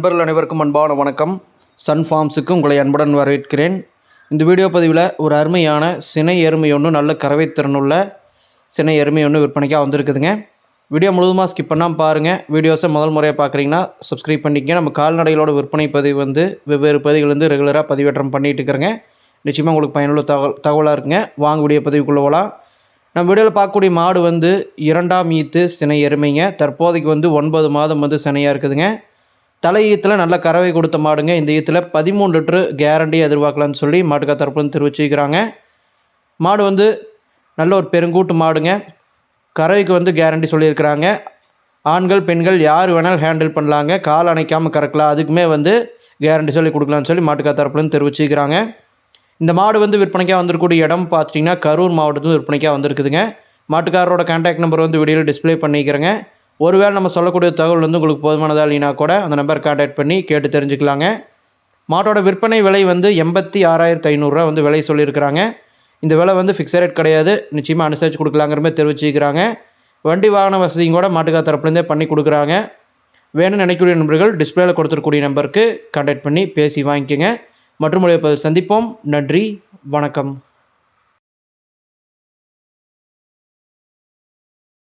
நண்பர்கள் அனைவருக்கும் அன்பான வணக்கம். சன் ஃபார்ம்ஸுக்கு உங்களை அன்புடன் வரவேற்கிறேன். இந்த வீடியோ பதிவில் ஒரு அருமையான சினை எருமை ஒன்று நல்ல கறவை திறனுள்ள சினை எருமை ஒன்று விற்பனைக்காக வந்திருக்குதுங்க. வீடியோ முழுதுமாக ஸ்கிப் பண்ணாமல் பாருங்கள் வீடியோஸை முதல் முறையாக பார்க்குறீங்கன்னா சப்ஸ்கிரைப் பண்ணிக்கங்க. நம்ம கால்நடைகளோட விற்பனை பதிவு வந்து வெவ்வேறு பதிவுகள் வந்து ரெகுலராக பதிவேற்றம் பண்ணிகிட்டு இருக்கிறேங்க. நிச்சயமாக உங்களுக்கு பயனுள்ள தகவல் தகவலாக இருக்குங்க. வாங்க வீடியோ பதிவுக்குள்ளே போகலாம் நம்ம வீடியோவில் பார்க்கக்கூடிய மாடு வந்து இரண்டாம் ஈத்து சினை எருமைங்க. தற்போதைக்கு வந்து ஒன்பது மாதம் வந்து சினையாக இருக்குதுங்க. தலை ஈத்தில் நல்ல கறவை கொடுத்த மாடுங்க. இந்த ஈத்தில் பதிமூணு லிட்ரு கேரண்டி எதிர்பார்க்கலான்னு சொல்லி மாட்டுக்கா தரப்புலேருந்து தெரிவிச்சுக்கிறாங்க. மாடு வந்து நல்ல ஒரு பெருங்கூட்டு மாடுங்க. கறவைக்கு வந்து கேரண்டி சொல்லியிருக்கிறாங்க. ஆண்கள் பெண்கள் யார் வேணாலும் ஹேண்டில் பண்ணலாங்க. கால் அணைக்காமல் கறக்கலாம். அதுக்குமே வந்து கேரண்டி சொல்லி கொடுக்கலான்னு சொல்லி மாட்டுக்கா தரப்புலேருந்து தெரிவிச்சுக்கிறாங்க. இந்த மாடு வந்து விற்பனைக்காக வந்திருக்கக்கூடிய இடம் பார்த்துட்டிங்கன்னா கரூர் மாவட்டத்தில் விற்பனைக்காக வந்திருக்குதுங்க. மாட்டுக்காரரோட கான்டாக்ட் நம்பர் வந்து வீடியோவில் டிஸ்பிளே பண்ணிக்கிறேங்க. ஒருவேளை நம்ம சொல்லக்கூடிய தகவல் வந்து உங்களுக்கு போதுமானதாக இல்லைனா கூட அந்த நம்பர் கான்டாக்ட் பண்ணி கேட்டு தெரிஞ்சுக்கலாங்க. மாட்டோட விற்பனை விலை வந்து எண்பத்தி ஆறாயிரத்து ஐநூறுரூவா வந்து விலை சொல்லியிருக்கிறாங்க. இந்த விலை வந்து ஃபிக்ஸ் ரேட் கிடையாது. நிச்சயமாக அனுசரித்து கொடுக்கலாங்கிற மாதிரி தெரிவிச்சுக்கிறாங்க வண்டி வாகன வசதியும் கூட மாட்டுக்கா தரப்புலேருந்தே பண்ணி கொடுக்குறாங்க. வேணும்னு நினைக்கக்கூடிய நண்பர்கள் டிஸ்பிளேயில் கொடுத்துருக்கூடிய நம்பருக்கு கான்டாக்ட் பண்ணி பேசி வாங்கிக்கோங்க. மற்றும் சந்திப்போம். நன்றி. வணக்கம்.